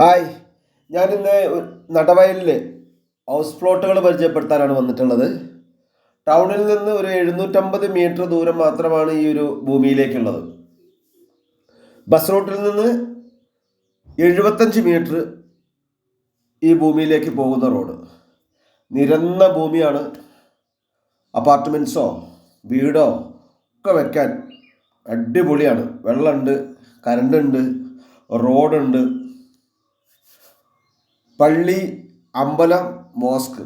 Hi. ഞാനിന്ന് നടവയലിൽ house പ്ലോട്ടുകൾ പരിചയപ്പെടുത്താനാണ് വന്നിട്ടുള്ളത്. ടൗണിൽ നിന്ന് ഒരു എഴുന്നൂറ്റമ്പത് മീറ്റർ ദൂരം മാത്രമാണ് ഈ ഒരു ഭൂമിയിലേക്കുള്ളത്. ബസ് റൂട്ടിൽ നിന്ന് എഴുപത്തഞ്ച് മീറ്റർ ഈ ഭൂമിയിലേക്ക് പോകുന്ന റോഡ് നിരന്ന ഭൂമിയാണ് അപ്പാർട്ട്മെന്റ്സോ വീടോ ഒക്കെ വെക്കാൻ അടിപൊളിയാണ്. വെള്ളമുണ്ട് കറണ്ട് ഉണ്ട് റോഡുണ്ട് പള്ളി അമ്പലം മോസ്ക്.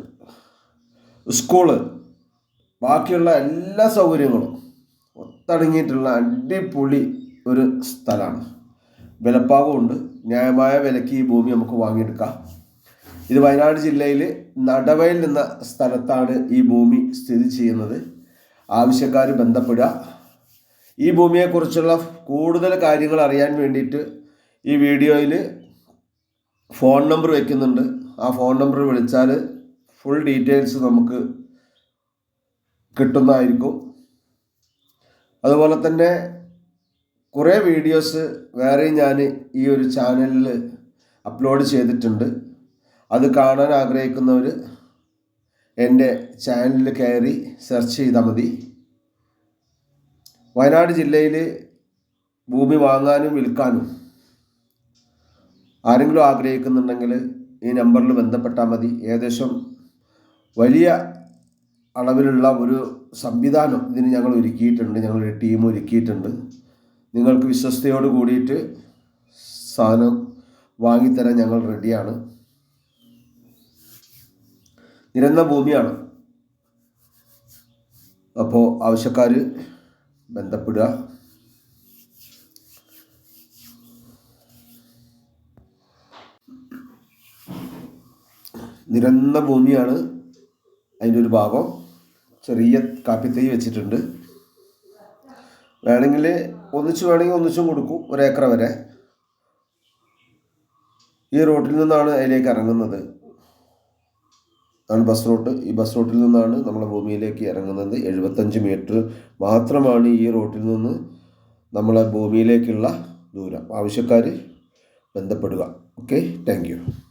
സ്കൂൾ. ബാക്കിയുള്ള എല്ലാ സൗകര്യങ്ങളും ഒത്തടങ്ങിയിട്ടുള്ള അടിപൊളി ഒരു സ്ഥലമാണ്. വിലപ്പാകമുണ്ട് ന്യായമായ വിലയ്ക്ക് ഈ ഭൂമി നമുക്ക് വാങ്ങിയെടുക്കാം. ഇത് വയനാട് ജില്ലയിൽ നടവയിൽ എന്ന സ്ഥലത്താണ് ഈ ഭൂമി സ്ഥിതി ചെയ്യുന്നത്. ആവശ്യക്കാർ ബന്ധപ്പെടുക. ഈ ഭൂമിയെക്കുറിച്ചുള്ള കൂടുതൽ കാര്യങ്ങൾ അറിയാൻ വേണ്ടിയിട്ട് ഈ വീഡിയോയിൽ ഫോൺ നമ്പർ വയ്ക്കുന്നുണ്ട് ആ ഫോൺ നമ്പർ വിളിച്ചാൽ ഫുൾ ഡീറ്റെയിൽസ് നമുക്ക് കിട്ടുന്നതായിരിക്കും. അതുപോലെ തന്നെ കുറേ വീഡിയോസ് വേറെയും ഞാൻ ഈ ഒരു ചാനലിൽ അപ്ലോഡ് ചെയ്തിട്ടുണ്ട്. അത് കാണാൻ ആഗ്രഹിക്കുന്നവർ എന്റെ ചാനലിൽ കയറി സെർച്ച് ചെയ്താൽ മതി. വയനാട് ജില്ലയിൽ ഭൂമി വാങ്ങാനും വിൽക്കാനും ആരെങ്കിലും ആഗ്രഹിക്കുന്നുണ്ടെങ്കിൽ ഈ നമ്പറിൽ ബന്ധപ്പെട്ടാൽ മതി. ഏകദേശം വലിയ അളവിലുള്ള ഒരു സംവിധാനം ഇതിന് ഞങ്ങൾ ഒരുക്കിയിട്ടുണ്ട്. ഞങ്ങളൊരു ടീം ഒരുക്കിയിട്ടുണ്ട്. നിങ്ങൾക്ക് വിശ്വസ്തയോട് കൂടിയിട്ട് സാധനം വാങ്ങിത്തരാൻ ഞങ്ങൾ റെഡിയാണ്. നിരന്ന ഭൂമിയാണ്. അപ്പോൾ ആവശ്യക്കാർ ബന്ധപ്പെടുക. നിരന്ന ഭൂമിയാണ് അതിന്റെ ഒരു ഭാഗം. ചെറിയ കാപ്പിത്തൈ വെച്ചിട്ടുണ്ട്. വേണമെങ്കിൽ ഒന്നിച്ച് വേണമെങ്കിൽ ഒന്നിച്ചും കൊടുക്കും ഒരേക്കർ വരെ. ഈ റോട്ടിൽ നിന്നാണ് അതിലേക്ക് ഇറങ്ങുന്നത്. ആണ് ബസ് റോട്ട്. ഈ ബസ് റോട്ടിൽ നിന്നാണ് നമ്മുടെ ഭൂമിയിലേക്ക് ഇറങ്ങുന്നത്. എഴുപത്തഞ്ച് മീറ്റർ മാത്രമാണ് ഈ റോട്ടിൽ നിന്ന് നമ്മളെ ഭൂമിയിലേക്കുള്ള ദൂരം. ആവശ്യക്കാർ ബന്ധപ്പെടുക. ഓക്കെ? താങ്ക്